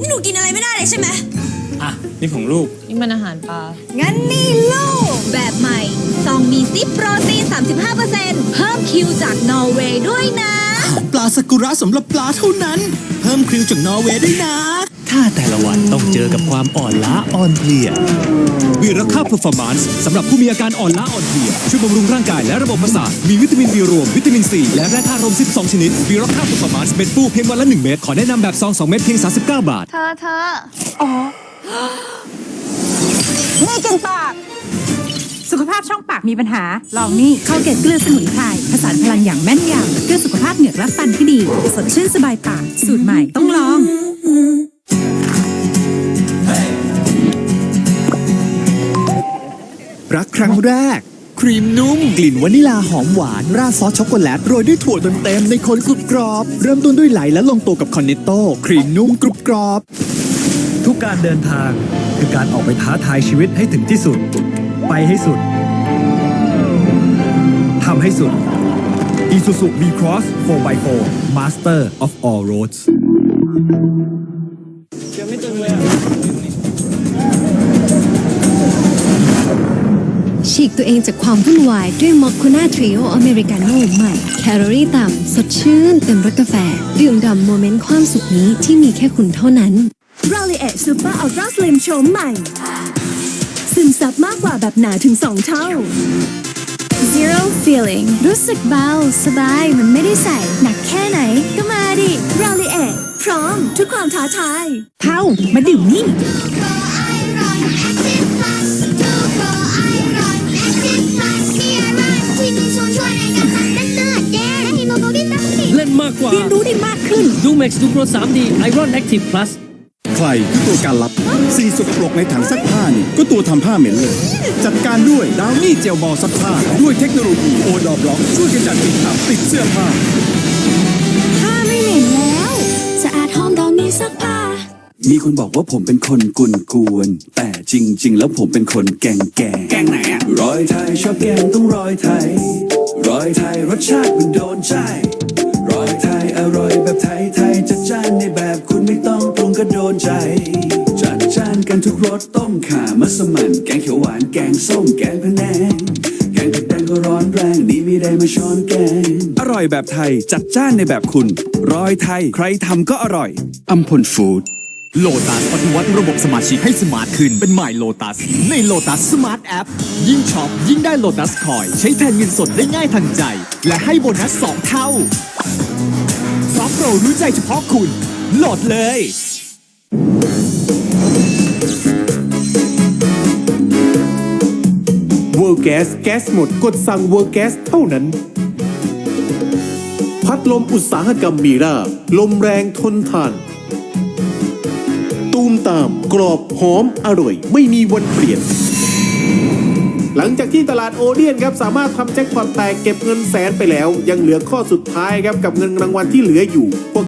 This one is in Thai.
นี่หนูกินอะไรไม่ได้เลยใช่ไหมอะ นี่ของลูก นี่มันอาหารปลา งั้นนี่ลูก แบบใหม่ ซองมีซิปโปรตีน 35%เพิ่มคิวจากนอร์เวย์ด้วยนะ ปลาสกุระสำหรับปลาเท่านั้น เพิ่มคริวจากนอร์เวย์ด้วยนะ ถ้าแต่ละวันต้องเจอกับความอ่อนล้าอ่อนเพลียวีรค่าเพอร์ฟอร์มานซ์สำหรับผู้มีอาการอ่อนล้าอ่อนเพลียช่วยบำรุงร่างกายและระบบประสาทมีวิตามินบีรวมวิตามินซีและแร่ธาตุรวม 12 ชนิดวีรค่าเพอร์ฟอร์มานซ์เม็ดฟูเพียงวันละ 1 เม็ดขอแนะนำแบบซอง 2 เม็ดเพียง 39 บาท เธอเธออ๋อ นี่กินปาก สุขภาพช่องปากมีปัญหา ลองนี่ข้าวเกล็ดเกลือสมุนไพรผสานพลังอย่างแม่นยำเพื่อสุขภาพเหงือกและฟันที่ดี สดชื่นสบายปาก สูตรใหม่ รักครั้งแรก ครีมนุ่ม กลิ่นวานิลาหอมหวาน ราดซอสช็อกโกแลตโรยด้วยถั่วเต็มๆในคนกรุบกรอบ เริ่มต้นด้วยไหลและลงตัวกับคอนเนตโต้ครีมนุ่มกรุบกรอบ ทุกการเดินทางคือการออกไปท้าทายชีวิตให้ถึงที่สุด ไปให้สุดทำให้สุด Isuzu V-Cross 4x4 Master of all roads ฉีกตัวเองจากความวุ่นวายด้วยมอคคุน่าทริโออเมริกาโน่ใหม่ แคลอรี่ต่ำ สดชื่น เต็มรสกาแฟ ดื่มด่ำโมเมนต์ความสุขนี้ที่มีแค่คุณเท่านั้น r a l l y เอ Super Ultra Slim โฉมใหม่ ซึมซับมากกว่าแบบหนาถึง 2 เท่า Zero Feeling รู้สึกเบา สบายมันไม่ได้ใส่ หนักแค่ไหนก็มาดิ r a l l y เอพร้อมทุกความท้าทายเท่ามาดื่มนี่ ล่นมากกว่าเรียนรู้ได้มากขึ้นดูเม็กซ์ดูโปร 3D Iron Active Plus ใครคือตัวการลับ สิ่งสกปรกในถังซักผ้านี่ก็ตัวทำผ้าเหม็นเลย จัดการด้วยดาวนี่เจลบอลซักผ้า ด้วยเทคโนโลยีโอดอบล็อกช่วยกำจัดกลิ่นอับติดเสื้อผ้าผ้าไม่เหม็นแล้วสะอาดหอมดอกนี้ซักผ้า มีคนบอกว่าผมเป็นคนกุนกวน แต่จริง ๆ แล้วผมเป็นคนแกงแกงแกงไหนอะรอยไทยชอบแกงต้องรอยไทยรอยไทยรสชาติมันโดนใจรอย ไทยอร่อยแบบไทยไทยจัดจ้านในแบบคุณไม่ต้องปรุงก็โดนใจ จัดจ้านกันทุกรสต้มข่ามัสมั่นแกงเขียวหวานแกงส้มแกงพะแนงแกงผัดแดงก็ร้อนแรงดีไม่ได้มาช้อนแกง อร่อยแบบไทยจัดจ้านในแบบคุณรอยไทยใครทำก็อร่อยอัมพลฟู้ด โลตัสปฏิวัติระบบสมาชิกให้สมาร์ทขึ้น เป็นใหม่โลตัสในโลตัสสมาร์ทแอปยิ่งช็อป ยิ่งได้โลตัสคอย ใช้แทนเงินสดได้ง่ายทันใจ และให้โบนัส 2 เท่าพร้อมโปรรู้ใจเฉพาะคุณ โหลดเลย World Gas แก๊สหมดกดสั่ง World Gas เท่านั้น พัดลมอุตสาหกรรมมีราลมแรงทนทาน ตาม กรอบหอมอร่อย ไม่มีวันเปลี่ยน หลังจากที่ตลาดโอเดียนครับสามารถทำแจ็คพอตแตกเก็บเงินแสนไปแล้ว ยังเหลือข้อสุดท้ายครับกับเงินรางวัลที่เหลืออยู่ พวก